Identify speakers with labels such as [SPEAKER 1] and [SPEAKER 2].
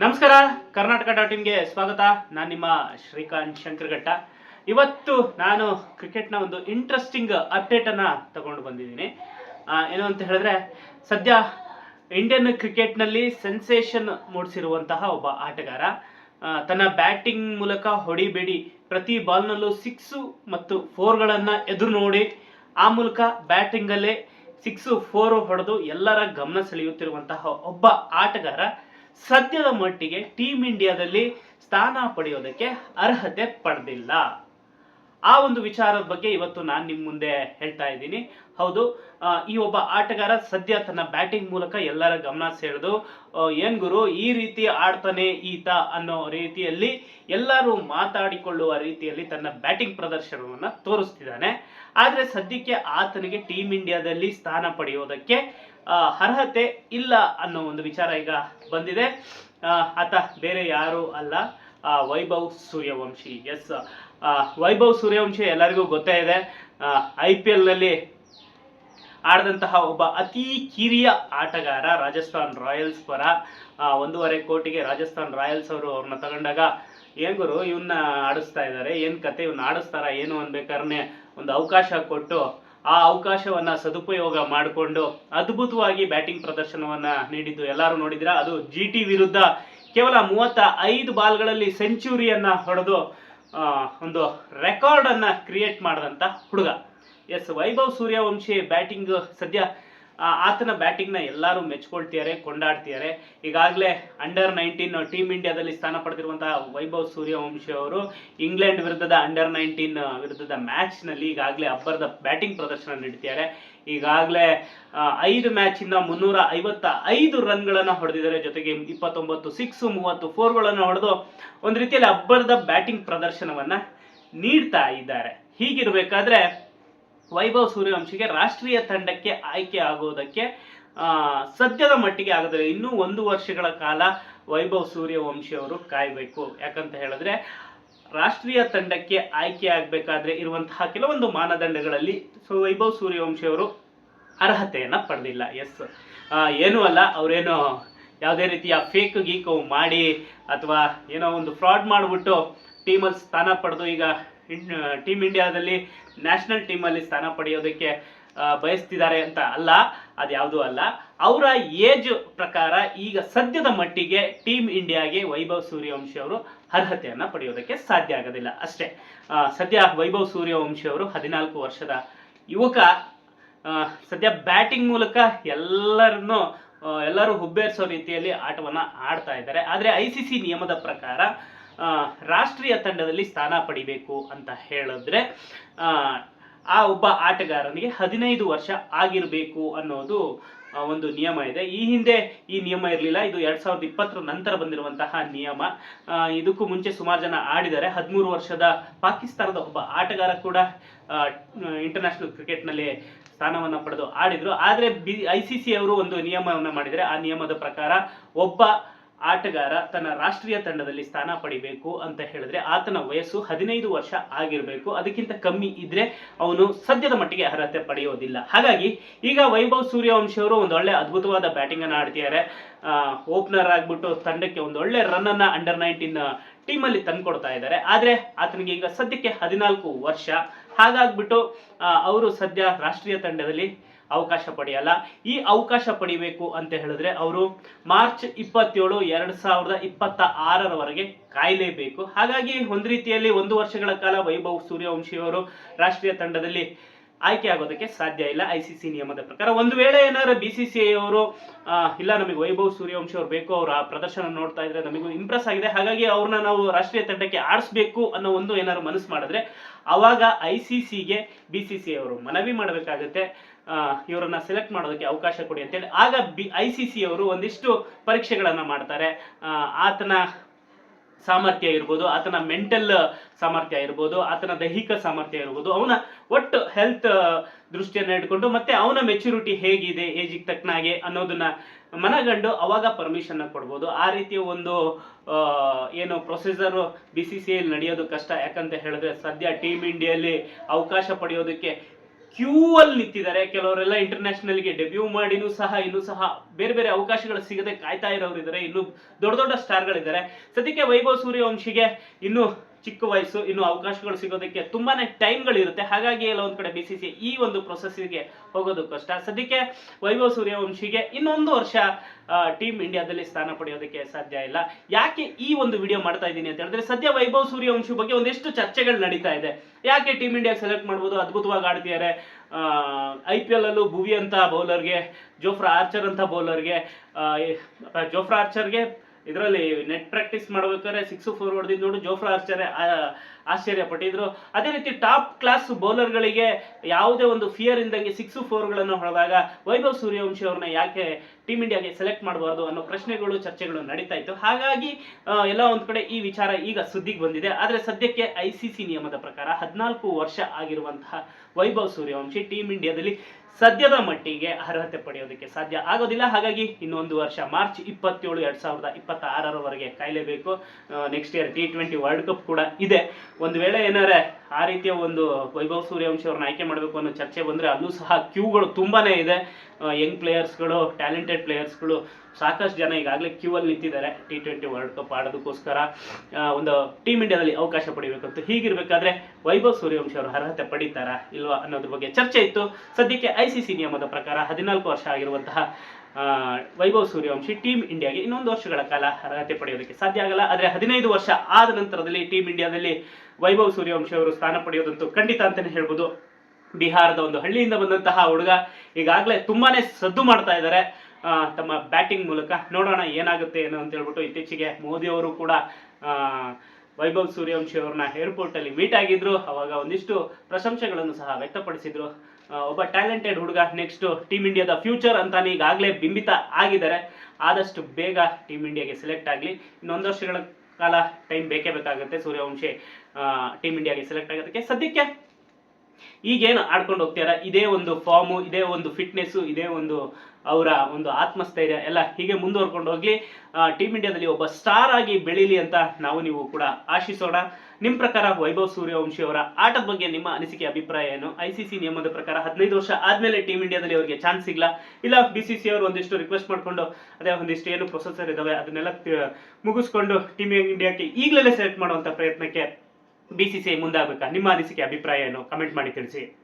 [SPEAKER 1] ನಮಸ್ಕಾರ, ಕರ್ನಾಟಕ ಡಾಟ್ ಇನ್ಗೆ ಸ್ವಾಗತ. ನಾನು ನಿಮ್ಮ ಶ್ರೀಕಾಂತ್ ಶಂಕರಘಟ್ಟ. ಇವತ್ತು ನಾನು ಕ್ರಿಕೆಟ್ನ ಒಂದು ಇಂಟ್ರೆಸ್ಟಿಂಗ್ ಅಪ್ಡೇಟನ್ನು ತಗೊಂಡು ಬಂದಿದ್ದೀನಿ. ಏನು ಅಂತ ಹೇಳಿದ್ರೆ, ಸದ್ಯ ಇಂಡಿಯನ್ ಕ್ರಿಕೆಟ್ನಲ್ಲಿ ಸೆನ್ಸೇಷನ್ ಮೂಡಿಸಿರುವಂತಹ ಒಬ್ಬ ಆಟಗಾರ. ತನ್ನ ಬ್ಯಾಟಿಂಗ್ ಮೂಲಕ ಹೊಡಿಬೇಡಿ, ಪ್ರತಿ ಬಾಲ್ನಲ್ಲೂ ಸಿಕ್ಸು ಮತ್ತು ಫೋರ್ಗಳನ್ನು ಎದುರು ನೋಡಿ, ಆ ಮೂಲಕ ಬ್ಯಾಟಿಂಗಲ್ಲೇ ಸಿಕ್ಸು ಫೋರ್ ಹೊಡೆದು ಎಲ್ಲರ ಗಮನ ಸೆಳೆಯುತ್ತಿರುವಂತಹ ಒಬ್ಬ ಆಟಗಾರ. ಸದ್ಯದ ಮಟ್ಟಿಗೆ ಟೀಮ್ ಇಂಡಿಯಾದಲ್ಲಿ ಸ್ಥಾನ ಪಡೆಯೋದಕ್ಕೆ ಅರ್ಹತೆ ಪಡೆದಿಲ್ಲ. ಆ ಒಂದು ವಿಚಾರದ ಬಗ್ಗೆ ಇವತ್ತು ನಾನು ನಿಮ್ಮ ಮುಂದೆ ಹೇಳ್ತಾ ಇದ್ದೀನಿ. ಹೌದು ಈ ಒಬ್ಬ ಆಟಗಾರ ಸದ್ಯ ತನ್ನ ಬ್ಯಾಟಿಂಗ್ ಮೂಲಕ ಎಲ್ಲರ ಗಮನ ಸೆಳೆದು ಏನ್ ಗುರು, ಈ ರೀತಿ ಆಡ್ತಾನೆ ಈತ ಅನ್ನೋ ರೀತಿಯಲ್ಲಿ ಎಲ್ಲರೂ ಮಾತಾಡಿಕೊಳ್ಳುವ ರೀತಿಯಲ್ಲಿ ತನ್ನ ಬ್ಯಾಟಿಂಗ್ ಪ್ರದರ್ಶನವನ್ನು ತೋರಿಸ್ತಿದ್ದಾನೆ. ಆದರೆ ಸದ್ಯಕ್ಕೆ ಆತನಿಗೆ ಟೀಮ್ ಇಂಡಿಯಾದಲ್ಲಿ ಸ್ಥಾನ ಪಡೆಯೋದಕ್ಕೆ ಅರ್ಹತೆ ಇಲ್ಲ ಅನ್ನೋ ಒಂದು ವಿಚಾರ ಈಗ ಬಂದಿದೆ. ಆತ ಬೇರೆ ಯಾರು ಅಲ್ಲ. ವೈಭವ್ ಸೂರ್ಯವಂಶಿ. ಎಸ್ ವೈಭವ್ ಸೂರ್ಯವಂಶಿ ಎಲ್ಲರಿಗೂ ಗೊತ್ತೇ ಇದೆ. ಐ ಪಿ ಎಲ್ನಲ್ಲಿ ಆಡಿದಂತಹ ಒಬ್ಬ ಅತಿ ಕಿರಿಯ ಆಟಗಾರ ರಾಜಸ್ಥಾನ್ ರಾಯಲ್ಸ್ ಪರ ಒಂದೂವರೆ ಕೋಟಿಗೆ ರಾಜಸ್ಥಾನ್ ರಾಯಲ್ಸ್ ಅವರು ಅವ್ರನ್ನ ತಗೊಂಡಾಗ ಏನ್ ಗುರು ಇವನ್ನ ಆಡಿಸ್ತಾ ಇದ್ದಾರೆ. ಏನ್ ಕತೆ ಇವನ್ನ ಆಡಿಸ್ತಾರ ಏನು ಅನ್ಬೇಕಾದ್ರೆ ಒಂದು ಅವಕಾಶ ಕೊಟ್ಟು ಆ ಅವಕಾಶವನ್ನ ಸದುಪಯೋಗ ಮಾಡಿಕೊಂಡು ಅದ್ಭುತವಾಗಿ ಬ್ಯಾಟಿಂಗ್ ಪ್ರದರ್ಶನವನ್ನ ನೀಡಿದ್ದು ಎಲ್ಲರೂ ನೋಡಿದ್ರ ಅದು ಜಿ ಟಿ ವಿರುದ್ಧ ಕೇವಲ ಮೂವತ್ತ ಐದು ಬಾಲ್ಗಳಲ್ಲಿ ಸೆಂಚುರಿಯನ್ನ ಹೊಡೆದು ಒಂದು ರೆಕಾರ್ಡ್ ಅನ್ನ ಕ್ರಿಯೇಟ್ ಮಾಡಿದಂತ ಹುಡುಗ. ಎಸ್ ವೈಭವ್ ಸೂರ್ಯವಂಶಿ ಬ್ಯಾಟಿಂಗ್ ಸದ್ಯ ಆತನ ಬ್ಯಾಟಿಂಗ್ನ ಎಲ್ಲರೂ ಮೆಚ್ಕೊಳ್ತಿದ್ದಾರೆ, ಕೊಂಡಾಡ್ತಿದ್ದಾರೆ. ಈಗಾಗಲೇ ಅಂಡರ್ ನೈನ್ಟೀನ್ ಟೀಮ್ ಇಂಡಿಯಾದಲ್ಲಿ ಸ್ಥಾನ ಪಡೆದಿರುವಂತಹ ವೈಭವ್ ಸೂರ್ಯವಂಶಿ ಅವರು ಇಂಗ್ಲೆಂಡ್ ವಿರುದ್ಧದ ಅಂಡರ್ ನೈನ್ಟೀನ್ ವಿರುದ್ಧದ ಮ್ಯಾಚ್ನಲ್ಲಿ ಈಗಾಗಲೇ ಅಬ್ಬರದ ಬ್ಯಾಟಿಂಗ್ ಪ್ರದರ್ಶನ ನೀಡ್ತಿದ್ದಾರೆ. ಈಗಾಗಲೇ ಐದು ಮ್ಯಾಚಿಂದ ಮುನ್ನೂರ ಐವತ್ತ ಐದು ರನ್ಗಳನ್ನು ಹೊಡೆದಿದ್ದಾರೆ. ಜೊತೆಗೆ ಇಪ್ಪತ್ತೊಂಬತ್ತು ಸಿಕ್ಸ್ ಮೂವತ್ತು ಫೋರ್ಗಳನ್ನು ಹೊಡೆದು ಒಂದು ರೀತಿಯಲ್ಲಿ ಅಬ್ಬರದ ಬ್ಯಾಟಿಂಗ್ ಪ್ರದರ್ಶನವನ್ನು ನೀಡ್ತಾ ಇದ್ದಾರೆ. ಹೀಗಿರಬೇಕಾದ್ರೆ ವೈಭವ್ ಸೂರ್ಯವಂಶಿಗೆ ರಾಷ್ಟ್ರೀಯ ತಂಡಕ್ಕೆ ಆಯ್ಕೆ ಆಗೋದಕ್ಕೆ ಸದ್ಯದ ಮಟ್ಟಿಗೆ ಆಗೋದಿಲ್ಲ. ಇನ್ನೂ ಒಂದು ವರ್ಷಗಳ ಕಾಲ ವೈಭವ್ ಸೂರ್ಯವಂಶಿ ಅವರು ಕಾಯಬೇಕು. ಯಾಕಂತ ಹೇಳಿದ್ರೆ, ರಾಷ್ಟ್ರೀಯ ತಂಡಕ್ಕೆ ಆಯ್ಕೆ ಆಗಬೇಕಾದ್ರೆ ಇರುವಂತಹ ಕೆಲವೊಂದು ಮಾನದಂಡಗಳಲ್ಲಿ ಸೊ ವೈಭವ್ ಸೂರ್ಯವಂಶಿ ಅವರು ಅರ್ಹತೆಯನ್ನು ಪಡೆದಿಲ್ಲ. ಎಸ್. ಏನೂ ಅಲ್ಲ, ಅವರೇನು ಯಾವುದೇ ರೀತಿಯ ಫೇಕ್ ಗೀಕು ಮಾಡಿ ಅಥವಾ ಏನೋ ಒಂದು ಫ್ರಾಡ್ ಮಾಡಿಬಿಟ್ಟು ಟೀಮಲ್ಲಿ ಸ್ಥಾನ ಪಡೆದು ಈಗ ಟೀಮ್ ಇಂಡಿಯಾದಲ್ಲಿ ನ್ಯಾಷನಲ್ ಟೀಮಲ್ಲಿ ಸ್ಥಾನ ಪಡೆಯೋದಕ್ಕೆ ಬಯಸ್ತಿದ್ದಾರೆ ಅಂತ ಅಲ್ಲ ಅದ್ಯಾವುದೂ ಅಲ್ಲ. ಅವರ ಏಜ್ ಪ್ರಕಾರ ಈಗ ಸದ್ಯದ ಮಟ್ಟಿಗೆ ಟೀಮ್ ಇಂಡಿಯಾಗೆ ವೈಭವ್ ಸೂರ್ಯವಂಶಿ ಅವರು ಅರ್ಹತೆಯನ್ನ ಪಡೆಯೋದಕ್ಕೆ ಸಾಧ್ಯ ಆಗೋದಿಲ್ಲ ಅಷ್ಟೇ. ಸದ್ಯ ವೈಭವ್ ಸೂರ್ಯವಂಶಿ ಅವರು ಹದಿನಾಲ್ಕು ವರ್ಷದ ಯುವಕ. ಸದ್ಯ ಬ್ಯಾಟಿಂಗ್ ಮೂಲಕ ಎಲ್ಲರನ್ನು ಎಲ್ಲರೂ ಹುಬ್ಬೇರಿಸೋ ರೀತಿಯಲ್ಲಿ ಆಟವನ್ನ ಆಡ್ತಾ ಇದ್ದಾರೆ. ಆದರೆ ಐ ಸಿ ಸಿ ನಿಯಮದ ಪ್ರಕಾರ ರಾಷ್ಟ್ರೀಯ ತಂಡದಲ್ಲಿ ಸ್ಥಾನ ಪಡಿಬೇಕು ಅಂತ ಹೇಳಿದ್ರೆ ಆ, ಒಬ್ಬ ಆಟಗಾರನಿಗೆ ಹದಿನೈದು ವರ್ಷ ಆಗಿರಬೇಕು ಅನ್ನೋದು ಒಂದು ನಿಯಮ ಇದೆ. ಈ ಹಿಂದೆ ಈ ನಿಯಮ ಇರಲಿಲ್ಲ. ಇದು ಎರಡ್ ಸಾವಿರದ ಇಪ್ಪತ್ತರ ನಂತರ ಬಂದಿರುವಂತಹ ನಿಯಮ. ಇದಕ್ಕೂ ಮುಂಚೆ ಸುಮಾರು ಜನ ಆಡಿದ್ದಾರೆ. ಹದಿಮೂರು ವರ್ಷದ ಪಾಕಿಸ್ತಾನದ ಒಬ್ಬ ಆಟಗಾರ ಕೂಡ ಇಂಟರ್ನ್ಯಾಷನಲ್ ಕ್ರಿಕೆಟ್ನಲ್ಲಿ ಸ್ಥಾನವನ್ನು ಪಡೆದು ಆಡಿದ್ರು. ಆದರೆ ಬಿ ಐ ಸಿ ಸಿ ಅವರು ಒಂದು ನಿಯಮವನ್ನು ಮಾಡಿದರೆ ಆ ನಿಯಮದ ಪ್ರಕಾರ ಒಬ್ಬ ಆಟಗಾರ ತನ್ನ ರಾಷ್ಟ್ರೀಯ ತಂಡದಲ್ಲಿ ಸ್ಥಾನ ಪಡಿಬೇಕು ಅಂತ ಹೇಳಿದ್ರೆ ಆತನ ವಯಸ್ಸು ಹದಿನೈದು ವರ್ಷ ಆಗಿರಬೇಕು. ಅದಕ್ಕಿಂತ ಕಮ್ಮಿ ಇದ್ರೆ ಅವನು ಸದ್ಯದ ಮಟ್ಟಿಗೆ ಅರ್ಹತೆ ಪಡೆಯೋದಿಲ್ಲ. ಹಾಗಾಗಿ ಈಗ ವೈಭವ್ ಸೂರ್ಯವಂಶಿ ಅವರು ಒಂದು ಒಳ್ಳೆ ಅದ್ಭುತವಾದ ಬ್ಯಾಟಿಂಗ್ ಅನ್ನ ಆಡ್ತಿದ್ದಾರೆ. ಓಪನರ್ ಆಗ್ಬಿಟ್ಟು ತಂಡಕ್ಕೆ ಒಂದು ಒಳ್ಳೆ ರನ್ ಅನ್ನ ಅಂಡರ್ ನೈನ್ಟೀನ್ ಅಲ್ಲಿ ತಂದ್ಕೊಡ್ತಾ ಇದ್ದಾರೆ. ಆದ್ರೆ ಆತನಿಗೆ ಈಗ ಸದ್ಯಕ್ಕೆ ಹದಿನಾಲ್ಕು ವರ್ಷ. ಹಾಗಾಗ್ಬಿಟ್ಟು ಅವರು ಸದ್ಯ ರಾಷ್ಟ್ರೀಯ ತಂಡದಲ್ಲಿ ಅವಕಾಶ ಪಡೆಯಲ್ಲ. ಈ ಅವಕಾಶ ಪಡಿಬೇಕು ಅಂತ ಹೇಳಿದ್ರೆ ಅವರು ಮಾರ್ಚ್ ಇಪ್ಪತ್ತೇಳು, ಎರಡ್ ಸಾವಿರದ ಇಪ್ಪತ್ತ ಆರರವರೆಗೆ ಕಾಯಲೇಬೇಕು. ಹಾಗಾಗಿ ಒಂದು ರೀತಿಯಲ್ಲಿ ಒಂದು ವರ್ಷಗಳ ಕಾಲ ವೈಭವ್ ಸೂರ್ಯವಂಶಿ ಅವರು ರಾಷ್ಟ್ರೀಯ ತಂಡದಲ್ಲಿ ಆಯ್ಕೆ ಆಗೋದಕ್ಕೆ ಸಾಧ್ಯ ಇಲ್ಲ. ಐ ಸಿ ಸಿ ನಿಯಮದ ಪ್ರಕಾರ ಒಂದು ವೇಳೆ ಏನಾದ್ರು ಬಿ ಸಿ ಸಿ ಐ ಅವರು ಇಲ್ಲ ನಮಗೆ ವೈಭವ್ ಸೂರ್ಯವಂಶಿ ಅವ್ರು ಬೇಕು, ಅವರ ಪ್ರದರ್ಶನ ನೋಡ್ತಾ ಇದ್ರೆ ನಮಗೂ ಇಂಪ್ರೆಸ್ ಆಗಿದೆ. ಹಾಗಾಗಿ ಅವ್ರನ್ನ ನಾವು ರಾಷ್ಟ್ರೀಯ ತಂಡಕ್ಕೆ ಆಡಿಸ್ಬೇಕು ಅನ್ನೋ ಒಂದು ಏನಾದ್ರು ಮನಸ್ಸು ಮಾಡಿದ್ರೆ ಅವಾಗ ಐ ಸಿ ಸಿಗೆ ಬಿ ಸಿ ಸಿ ಅವರು ಮನವಿ ಮಾಡಬೇಕಾಗುತ್ತೆ. ಇವರನ್ನ ಸೆಲೆಕ್ಟ್ ಮಾಡೋದಕ್ಕೆ ಅವಕಾಶ ಕೊಡಿ ಅಂತೇಳಿ. ಆಗ ಬಿ ಐ ಸಿ ಸಿ ಅವರು ಒಂದಿಷ್ಟು ಪರೀಕ್ಷೆಗಳನ್ನು ಮಾಡ್ತಾರೆ. ಆತನ ಸಾಮರ್ಥ್ಯ ಇರ್ಬೋದು, ಆತನ ಮೆಂಟಲ್ ಸಾಮರ್ಥ್ಯ ಇರ್ಬೋದು, ಆತನ ದೈಹಿಕ ಸಾಮರ್ಥ್ಯ ಇರ್ಬೋದು, ಅವನ ಒಟ್ಟು ಹೆಲ್ತ್ ದೃಷ್ಟಿಯನ್ನು ಇಟ್ಕೊಂಡು ಮತ್ತೆ ಅವನ ಮೆಚುರಿಟಿ ಹೇಗಿದೆ ಏಜಿಗೆ ತಕ್ಕನಾಗೆ ಅನ್ನೋದನ್ನ ಮನಗಂಡು ಅವಾಗ ಪರ್ಮಿಷನ್ನ ಕೊಡ್ಬೋದು. ಆ ರೀತಿಯ ಒಂದು ಏನು ಪ್ರೊಸೀಜರ್ ಬಿ ಸಿ ಸಿ ನಡೆಯೋದು ಕಷ್ಟ. ಯಾಕಂತ ಹೇಳಿದ್ರೆ ಸದ್ಯ ಟೀಮ್ ಇಂಡಿಯಲ್ಲಿ ಅವಕಾಶ ಪಡೆಯೋದಕ್ಕೆ ಕ್ಯೂ ಅಲ್ಲಿ ನಿಂತಿದ್ದಾರೆ. ಕೆಲವರೆಲ್ಲ ಇಂಟರ್ನ್ಯಾಷನಲ್ಗೆ ಡೆಬ್ಯೂ ಮಾಡಿನೂ ಸಹ, ಇನ್ನೂ ಸಹ ಬೇರೆ ಬೇರೆ ಅವಕಾಶಗಳು ಸಿಗದೆ ಕಾಯ್ತಾ ಇರೋರು ಇದ್ದಾರೆ ಇನ್ನು ದೊಡ್ಡ ದೊಡ್ಡ ಸ್ಟಾರ್ಗಳಿದ್ದಾರೆ ಸದ್ಯಕ್ಕೆ ವೈಭವ್ ಸೂರ್ಯವಂಶಿಗೆ ಇನ್ನು ಚಿಕ್ಕ ವಯಸ್ಸು, ಇನ್ನು ಅವಕಾಶಗಳು ಸಿಗೋದಕ್ಕೆ ತುಂಬಾನೇ ಟೈಮ್ಗಳಿರುತ್ತೆ ಹಾಗಾಗಿ ಎಲ್ಲ ಒಂದ್ ಕಡೆ ಬಿ ಸಿ ಸಿ ಈ ಒಂದು ಪ್ರೊಸೆಸ್ಗೆ ಹೋಗೋದು ಕಷ್ಟ. ಸದ್ಯಕ್ಕೆ ವೈಭವ್ ಸೂರ್ಯವಂಶಿಗೆ ಇನ್ನೊಂದು ವರ್ಷ ಟೀಮ್ ಇಂಡಿಯಾದಲ್ಲಿ ಸ್ಥಾನ ಪಡೆಯೋದಕ್ಕೆ ಸಾಧ್ಯ ಇಲ್ಲ. ಯಾಕೆ ಈ ಒಂದು ವಿಡಿಯೋ ಮಾಡ್ತಾ ಇದ್ದೀನಿ ಅಂತ ಹೇಳಿದ್ರೆ, ಸದ್ಯ ವೈಭವ್ ಸೂರ್ಯವಂಶಿ ಬಗ್ಗೆ ಒಂದಿಷ್ಟು ಚರ್ಚೆಗಳು ನಡೀತಾ ಇದೆ. ಯಾಕೆ ಟೀಮ್ ಇಂಡಿಯಾ ಸೆಲೆಕ್ಟ್ ಮಾಡ್ಬೋದು? ಅದ್ಭುತವಾಗಿ ಆಡ್ತಿದ್ದಾರೆ ಐ ಪಿ ಎಲ್ ಅಲ್ಲೂ ಭುವಿ ಅಂತ ಬೌಲರ್ಗೆ ಜೋಫ್ರಾ ಆರ್ಚರ್ ಅಂತ ಬೌಲರ್ಗೆ ಜೋಫ್ರಾ ಆರ್ಚರ್ಗೆ ಇದರಲ್ಲಿ ನೆಟ್ ಪ್ರಾಕ್ಟೀಸ್ ಮಾಡ್ಬೇಕಾದ್ರೆ ಸಿಕ್ಸ್ ಫೋರ್ ಹೊಡೆದಿದ್ದು ನೋಡು ಜೋಫ್ರಾ ಆರ್ಚರ್ ಆಶ್ಚರ್ಯ ಪಟ್ಟಿದ್ರು ಅದೇ ರೀತಿ ಟಾಪ್ ಕ್ಲಾಸ್ ಬೌಲರ್ಗಳಿಗೆ ಯಾವುದೇ ಒಂದು ಫಿಯರ್ ಇಲ್ದಂಗೆ ಸಿಕ್ಸ್ ಫೋರ್ಗಳನ್ನು ಹೊಡೆದಾಗ ವೈಭವ್ ಸೂರ್ಯವಂಶಿ ಅವ್ರನ್ನ ಯಾಕೆ ಟೀಮ್ ಇಂಡಿಯಾಗೆ ಸೆಲೆಕ್ಟ್ ಮಾಡಬಾರ್ದು ಅನ್ನೋ ಪ್ರಶ್ನೆಗಳು, ಚರ್ಚೆಗಳು ನಡೀತಾ ಇತ್ತು. ಹಾಗಾಗಿ ಎಲ್ಲ ಒಂದು ಕಡೆ ಈ ವಿಚಾರ ಈಗ ಸುದ್ದಿಗೆ ಬಂದಿದೆ. ಆದರೆ ಸದ್ಯಕ್ಕೆ ಐ ಸಿ ಸಿ ನಿಯಮದ ಪ್ರಕಾರ ಹದಿನಾಲ್ಕು ವರ್ಷ ಆಗಿರುವಂತಹ ವೈಭವ್ ಸೂರ್ಯವಂಶಿ ಟೀಮ್ ಇಂಡಿಯಾದಲ್ಲಿ ಸದ್ಯದ ಮಟ್ಟಿಗೆ ಅರ್ಹತೆ ಪಡೆಯೋದಕ್ಕೆ ಸಾಧ್ಯ ಆಗೋದಿಲ್ಲ. ಹಾಗಾಗಿ ಇನ್ನೊಂದು ವರ್ಷ ಮಾರ್ಚ್ ಇಪ್ಪತ್ತೇಳು, ಎರಡ್ ಸಾವಿರದ ಇಪ್ಪತ್ತಾರರವರೆಗೆ ಕಾಯಲೇಬೇಕು. Next year T twenty world cup ಕೂಡ ಇದೆ. ಒಂದು ವೇಳೆ ಏನಾರೆ ಆ ರೀತಿಯ ಒಂದು ವೈಭವ್ ಸೂರ್ಯವಂಶಿ ಅವ್ರನ್ನ ಆಯ್ಕೆ ಮಾಡಬೇಕು ಅನ್ನೋ ಚರ್ಚೆ ಬಂದ್ರೆ ಅಲ್ಲೂ ಸಹ ಕ್ಯೂಗಳು ತುಂಬಾನೇ ಇದೆ. ಯಂಗ್ ಪ್ಲೇಯರ್ಸ್ಗಳು ಟ್ಯಾಲೆಂಟೆಡ್ ಪ್ಲೇಯರ್ಸ್ಗಳು ಸಾಕಷ್ಟು ಜನ ಈಗಾಗಲೇ ಕ್ಯೂ ಅಲ್ಲಿ ನಿಂತಿದ್ದಾರೆ ಟಿ ಟ್ವೆಂಟಿ ವರ್ಲ್ಡ್ ಕಪ್ ಆಡೋದಕ್ಕೋಸ್ಕರ. ಒಂದು ಟೀಮ್ ಇಂಡಿಯಾದಲ್ಲಿ ಅವಕಾಶ ಪಡಿಬೇಕಂತ ಹೀಗಿರಬೇಕಾದ್ರೆ ವೈಭವ್ ಸೂರ್ಯವಂಶಿ ಅವರು ಅರ್ಹತೆ ಪಡೀತಾರಾ ಇಲ್ವಾ ಅನ್ನೋದ್ರ ಬಗ್ಗೆ ಚರ್ಚೆ ಇತ್ತು. ಸದ್ಯಕ್ಕೆ ಐ ಸಿ ಸಿ ನಿಯಮದ ಪ್ರಕಾರ ಹದಿನಾಲ್ಕು ವರ್ಷ ಆಗಿರುವಂತಹ ವೈಭವ್ ಸೂರ್ಯವಂಶಿ ಟೀಮ್ ಇಂಡಿಯಾಗೆ ಇನ್ನೊಂದು ವರ್ಷಗಳ ಕಾಲ ಅರ್ಹತೆ ಪಡೆಯೋದಕ್ಕೆ ಸಾಧ್ಯ ಆಗಲ್ಲ. ಆದರೆ ಹದಿನೈದು ವರ್ಷ ಆದ ನಂತರದಲ್ಲಿ ಟೀಮ್ ಇಂಡಿಯಾದಲ್ಲಿ ವೈಭವ್ ಸೂರ್ಯವಂಶಿ ಅವರು ಸ್ಥಾನ ಪಡೆಯೋದಂತೂ ಖಂಡಿತ ಅಂತಲೇ ಹೇಳ್ಬೋದು. ಬಿಹಾರದ ಒಂದು ಹಳ್ಳಿಯಿಂದ ಬಂದಂತಹ ಹುಡುಗ ಈಗಾಗಲೇ ತುಂಬಾನೇ ಸದ್ದು ಮಾಡ್ತಾ ಇದ್ದಾರೆ. ತಮ್ಮ ಬ್ಯಾಟಿಂಗ್ ಮೂಲಕ. ನೋಡೋಣ ಏನಾಗುತ್ತೆ ಏನು ಅಂತ ಹೇಳ್ಬಿಟ್ಟು ಇತ್ತೀಚೆಗೆ ಮೋದಿ ಅವರು ಕೂಡ ವೈಭವ್ ಸೂರ್ಯವಂಶಿ ಅವ್ರನ್ನ ಏರ್ಪೋರ್ಟ್ ಅಲ್ಲಿ ಮೀಟ್ ಆಗಿದ್ರು. ಅವಾಗ ಒಂದಿಷ್ಟು ಪ್ರಶಂಸೆಗಳನ್ನು ಸಹ ವ್ಯಕ್ತಪಡಿಸಿದ್ರು. ಒಬ್ಬ ಟ್ಯಾಲೆಂಟೆಡ್ ಹುಡುಗ ನೆಕ್ಸ್ಟ್ ಟೀಮ್ ಇಂಡಿಯಾದ ಫ್ಯೂಚರ್ ಅಂತಾನೆ ಈಗಾಗಲೇ ಬಿಂಬಿತ ಆಗಿದ್ದಾರೆ. ಆದಷ್ಟು ಬೇಗ ಟೀಮ್ ಇಂಡಿಯಾಗೆ ಸೆಲೆಕ್ಟ್ ಆಗಲಿ. ಇನ್ನೊಂದು ವರ್ಷಗಳ ಕಾಲ ಟೈಮ್ ಬೇಕೇ ಬೇಕಾಗುತ್ತೆ ಸೂರ್ಯವಂಶಿ ಟೀಮ್ ಇಂಡಿಯಾಗೆ ಸೆಲೆಕ್ಟ್ ಆಗೋದಕ್ಕೆ. ಸದ್ಯಕ್ಕೆ ಈಗೇನು ಆಡ್ಕೊಂಡು ಹೋಗ್ತಾರ? ಇದೇ ಒಂದು ಫಾರ್ಮು ಇದೇ ಒಂದು ಫಿಟ್ನೆಸ್ಸು ಇದೇ ಒಂದು ಅವರ ಒಂದು ಆತ್ಮಸ್ಥೈರ್ಯ ಎಲ್ಲ ಹೀಗೆ ಮುಂದುವರ್ಕೊಂಡು ಹೋಗ್ಲಿ. ಟೀಮ್ ಇಂಡಿಯಾದಲ್ಲಿ ಒಬ್ಬ ಸ್ಟಾರ್ ಆಗಿ ಬೆಳೀಲಿ ಅಂತ ನಾವು ನೀವು ಕೂಡ ಆಶಿಸೋಣ. ನಿಮ್ಮ ಪ್ರಕಾರ ವೈಭವ್ ಸೂರ್ಯವಂಶಿ ಅವರ ಆಟದ ಬಗ್ಗೆ ನಿಮ್ಮ ಅನಿಸಿಕೆ, ಅಭಿಪ್ರಾಯ ಏನು? ಐ ಸಿ ಸಿ ನಿಯಮದ ಪ್ರಕಾರ ಹದಿನೈದು ವರ್ಷ ಆದ್ಮೇಲೆ ಟೀಮ್ ಇಂಡಿಯಾದಲ್ಲಿ ಅವರಿಗೆ ಚಾನ್ಸ್ ಸಿಗ್ಲಾ? ಇಲ್ಲ ಬಿ ಸಿ ಸಿ ಅವರು ಒಂದಿಷ್ಟು ರಿಕ್ವೆಸ್ಟ್ ಮಾಡ್ಕೊಂಡು ಅದೇ ಒಂದಿಷ್ಟು ಏನು ಪ್ರೊಸೆಸರ್ ಇದಾವೆ, ಅದನ್ನೆಲ್ಲ ಮುಗಿಸ್ಕೊಂಡು ಟೀಮ್ ಇಂಡಿಯಾಕ್ಕೆ ಈಗಲೇ ಸೆಲೆಕ್ಟ್ ಮಾಡುವಂತ ಪ್ರಯತ್ನಕ್ಕೆ ಬಿ ಸಿ ಸಿ ಮುಂದಾಗಬೇಕಾ? ನಿಮ್ಮ ಅನಿಸಿಕೆ ಅಭಿಪ್ರಾಯ ಏನು? ಕಮೆಂಟ್ ಮಾಡಿ ತಿಳಿಸಿ.